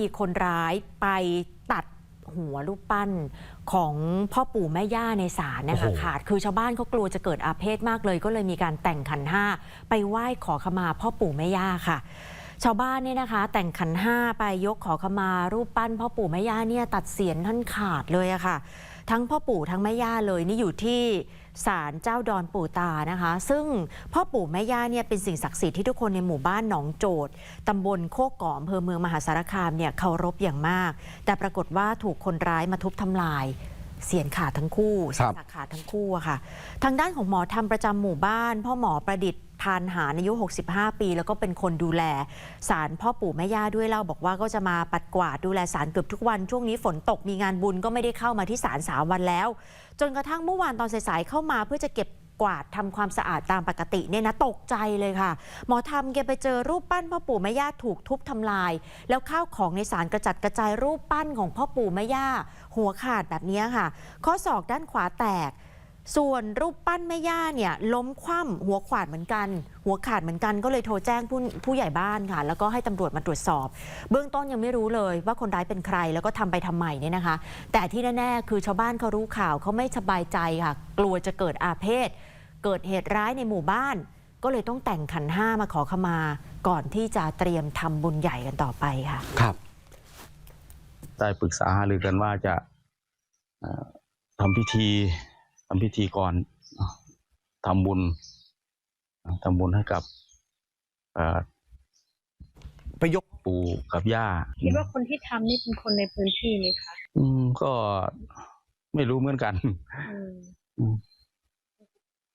มีคนร้ายไปตัดหัวรูปปั้นของพ่อปู่แม่ย่าในศาลนะคะโอ้โหขาดคือชาวบ้านเขากลัวจะเกิดอาเพศมากเลย ก็เลยมีการแต่งขันห้าไปไหว้ขอขมาพ่อปู่แม่ย่าค่ะ ชาวบ้านเนี่ยนะคะ แต่งขันห้าไปยกขอขมารูปปั้นพ่อปู่แม่ย่าเนี่ยตัดเสียนท่านขาดเลยอะค่ะ ทั้งพ่อปู่ทั้งแม่ย่าเลยนี่อยู่ที่ ศาลเจ้าดอนปู่ตานะคะ ซึ่งพ่อปู่แม่ย่าเนี่ยเป็นสิ่งศักดิ์สิทธิ์ที่ทุกคนในหมู่บ้านหนองโจดตำบลโคกกอมอำเภอเมืองมหาสารคามเนี่ยเคารพอย่างมาก แต่ปรากฏว่าถูกคนร้ายมาทุบทำลายเสียนขาดทั้งคู่เสียนสักขาดทั้งคู่อะค่ะ ทางด้านของหมอธรรมประจำหมู่บ้าน พ่อหมอประดิษฐ์ พานหารอายุ 65 ปี แล้วก็เป็นคนดูแลศาลพ่อปู่แม่ย่าด้วยเล่าบอกว่าก็จะมาปัดกวาดดูแลศาลเกือบทุกวันช่วงนี้ฝนตกมีงานบุญก็ไม่ได้เข้ามาที่ศาลสามวันแล้ว จนกระทั่งเมื่อวานตอนสายๆเข้ามาเพื่อจะเก็บกวาดทำความสะอาดตามปกติเนี่ยนะตกใจเลยค่ะ หมอทำแกไปเจอรูปปั้นพ่อปู่แม่ย่าถูกทุบทำลาย แล้วข้าวของในศาลกระจัดกระจายรูปปั้นของพ่อปู่แม่ย่าหัวขาดแบบนี้ค่ะ ข้อศอกด้านขวาแตก ส่วนรูปปั้นแม่ย่าเนี่ยล้มคว่ำหัวขวาดเหมือนกัน หัวขาดเหมือนกันก็เลยโทรแจ้งผู้ผู้ใหญ่บ้านค่ะ แล้วก็ให้ตำรวจมาตรวจสอบ เบื้องต้นยังไม่รู้เลยว่าคนร้ายเป็นใครแล้วก็ทำไปทำไมเนี่ยนะคะ แต่ที่แน่ๆ คือชาวบ้านเขารู้ข่าวเขาไม่สบายใจค่ะ กลัวจะเกิดอาเพศ เกิดเหตุร้ายในหมู่บ้าน ก็เลยต้องแต่งขันห้ามาขอขมา ก่อนที่จะเตรียมทำบุญใหญ่กันต่อไปค่ะ ครับได้ปรึกษาหารือกันว่าจะเอ่อทำพิธี ทำพิธีก่อนเนาะทำบุญเอ่อทำบุญให้กับเอ่อไปยกปู่กับย่าคิดว่าคนที่ทำนี่เป็นคนในพื้นที่ไหมคะอืมก็ไม่รู้เหมือนกันอืมอืม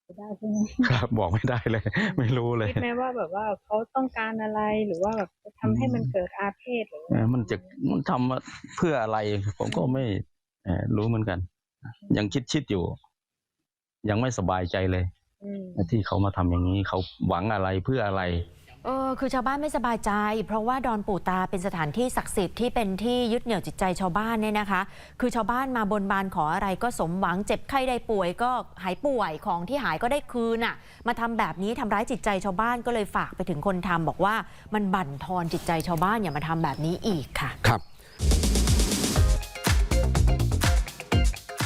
ไม่ได้ใช่ไหมครับบอกไม่ได้เลย ไม่รู้เลยคิดไหมว่าแบบว่าเขาต้องการอะไรหรือว่าแบบจะทำให้มันเกิดอาเพศหรือเอ่อมันจะมันทำมาเพื่ออะไร ผมก็ไม่เอ่อรู้เหมือนกัน ยังคิดคิดอยู่ ยังไม่สบายใจเลยอืมที่เขามาทำอย่างนี้เขาหวังอะไรเพื่ออะไรเออคือชาวบ้านไม่สบายใจ เพราะว่าดอนปู่ตาเป็นสถานที่ศักดิ์สิทธิ์ที่เป็นที่ยึดเหนี่ยวจิตใจชาวบ้านเนี่ยนะคะ คือชาวบ้านมาบนบานขออะไรก็สมหวังเจ็บไข้ได้ป่วยก็หายป่วยของที่หายก็ได้คืนอะ มาทำแบบนี้ทำร้ายจิตใจชาวบ้านก็เลยฝากไปถึงคนทำบอกว่ามันบั่นทอนจิตใจชาวบ้านอย่ามาทำแบบนี้อีกค่ะ ครับ